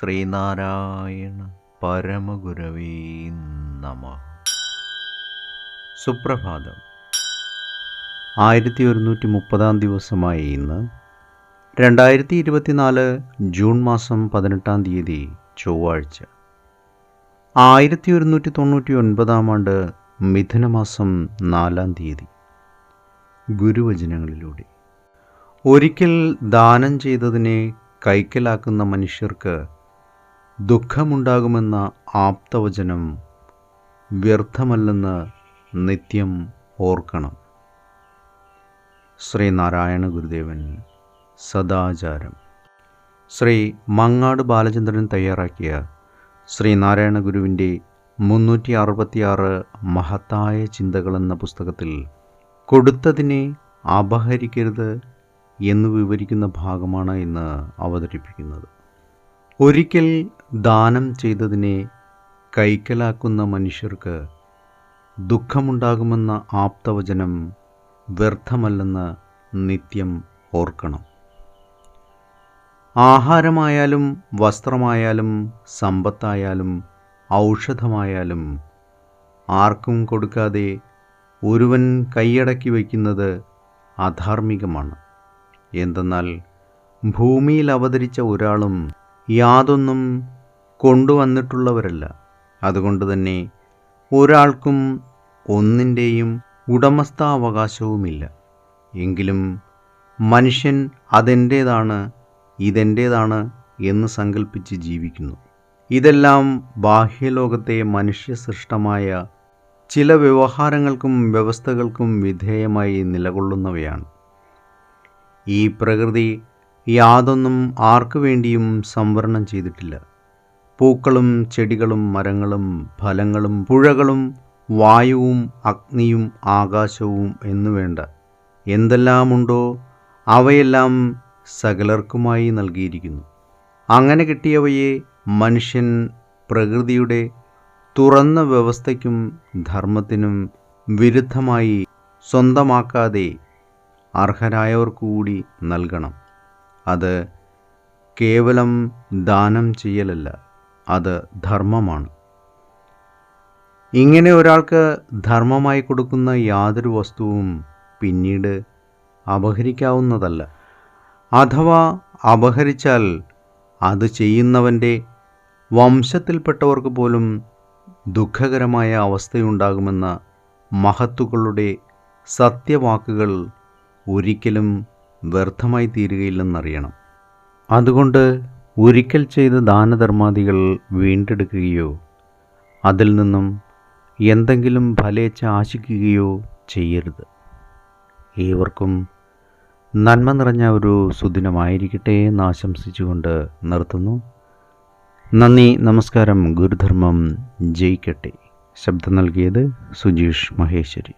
ശ്രീനാരായണ പരമഗുരവേ നമ. സുപ്രഭാതം. ആയിരത്തി ഒരുന്നൂറ്റി മുപ്പതാം ദിവസമായ ഇന്ന് രണ്ടായിരത്തി ഇരുപത്തിനാല് ജൂൺ മാസം പതിനെട്ടാം തീയതി ചൊവ്വാഴ്ച. ആയിരത്തി ഒരുന്നൂറ്റി തൊണ്ണൂറ്റി ഒൻപതാം ആണ്ട് മിഥുനമാസം നാലാം തീയതി. ഗുരുവചനങ്ങളിലൂടെ. ഒരിക്കൽ ദാനം ചെയ്തതിനെ കൈക്കലാക്കുന്ന മനുഷ്യർക്ക് ദുഃഖമുണ്ടാകുമെന്ന ആപ്തവചനം വ്യർത്ഥമല്ലെന്ന് നിത്യം ഓർക്കണം. ശ്രീനാരായണ ഗുരുദേവൻ സദാചാരം. ശ്രീ മങ്ങാട് ബാലചന്ദ്രൻ തയ്യാറാക്കിയ ശ്രീനാരായണ ഗുരുവിന്റെ മുന്നൂറ്റി അറുപത്തിയാറ് മഹത്തായ ചിന്തകളെന്ന പുസ്തകത്തിൽ കൊടുത്തതിനെ അപഹരിക്കരുത് എന്ന് വിവരിക്കുന്ന ഭാഗമാണ് ഇന്ന് അവതരിപ്പിക്കുന്നത്. ഒരിക്കൽ ദാനം ചെയ്തതിനെ കൈക്കലാക്കുന്ന മനുഷ്യർക്ക് ദുഃഖമുണ്ടാകുമെന്ന ആപ്തവചനം വ്യർത്ഥമല്ലെന്ന് നിത്യം ഓർക്കണം. ആഹാരമായാലും വസ്ത്രമായാലും സമ്പത്തായാലും ഔഷധമായാലും ആർക്കും കൊടുക്കാതെ ഒരുവൻ കൈയടക്കി വയ്ക്കുന്നത് അധാർമികമാണ്. എന്തെന്നാൽ ഭൂമിയിൽ അവതരിച്ച ഒരാളും യാതൊന്നും കൊണ്ടുവന്നിട്ടുള്ളവരല്ല. അതുകൊണ്ട് തന്നെ ഒരാൾക്കും ഒന്നിന്റെയും ഉടമസ്ഥാവകാശവുമില്ല. എങ്കിലും മനുഷ്യൻ അതെന്റേതാണ് ഇതെന്റേതാണ് എന്ന് സങ്കല്പിച്ച് ജീവിക്കുന്നു. ഇതെല്ലാം ബാഹ്യലോകത്തെ മനുഷ്യസൃഷ്ടമായ ചില വ്യവഹാരങ്ങൾക്കും വ്യവസ്ഥകൾക്കും വിധേയമായി നിലകൊള്ളുന്നവയാണ്. ഈ പ്രകൃതി യാതൊന്നും ആർക്കു വേണ്ടിയും സംവരണം ചെയ്തിട്ടില്ല. പൂക്കളും ചെടികളും മരങ്ങളും ഫലങ്ങളും പുഴകളും വായുവും അഗ്നിയും ആകാശവും എന്നുവേണ്ട എന്തെല്ലാമുണ്ടോ അവയെല്ലാം സകലർക്കുമായി നൽകിയിരിക്കുന്നു. അങ്ങനെ കിട്ടിയവയെ മനുഷ്യൻ പ്രകൃതിയുടെ തുറന്ന വ്യവസ്ഥയ്ക്കും ധർമ്മത്തിനും വിരുദ്ധമായി സ്വന്തമാക്കാതെ അർഹരായവർക്കു കൂടി നൽകണം. അത് കേവലം ദാനം ചെയ്യലല്ല. അത് ധർമ്മമാണ്. ഇങ്ങനെ ഒരാൾക്ക് ധർമ്മമായി കൊടുക്കുന്ന യാതൊരു വസ്തുവും പിന്നീട് അപഹരിക്കാവുന്നതല്ല. അഥവാ അപഹരിച്ചാൽ അത് ചെയ്യുന്നവന്റെ വംശത്തിൽപ്പെട്ടവർക്ക് പോലും ദുഃഖകരമായ അവസ്ഥയുണ്ടാകുമെന്ന മഹത്തുക്കളുടെ സത്യവാക്കുകൾ ഒരിക്കലും വ്യർത്ഥമായി തീരുകയില്ലെന്നറിയണം അതുകൊണ്ട് ഒരിക്കൽ ചെയ്ത ദാനധർമാദികൾ വീണ്ടെടുക്കുകയോ അതിൽ നിന്നും എന്തെങ്കിലും ഫലേച്ഛ ആശിക്കുകയോ ചെയ്യരുത്. ഏവർക്കും നന്മ നിറഞ്ഞ ഒരു സുദിനമായിരിക്കട്ടെ എന്ന് ആശംസിച്ചുകൊണ്ട് നിർത്തുന്നു. നന്ദി നമസ്കാരം ഗുരുധർമ്മം ജയിക്കട്ടെ. ശബ്ദം നൽകിയത് സുജീഷ് മഹേശ്വരി.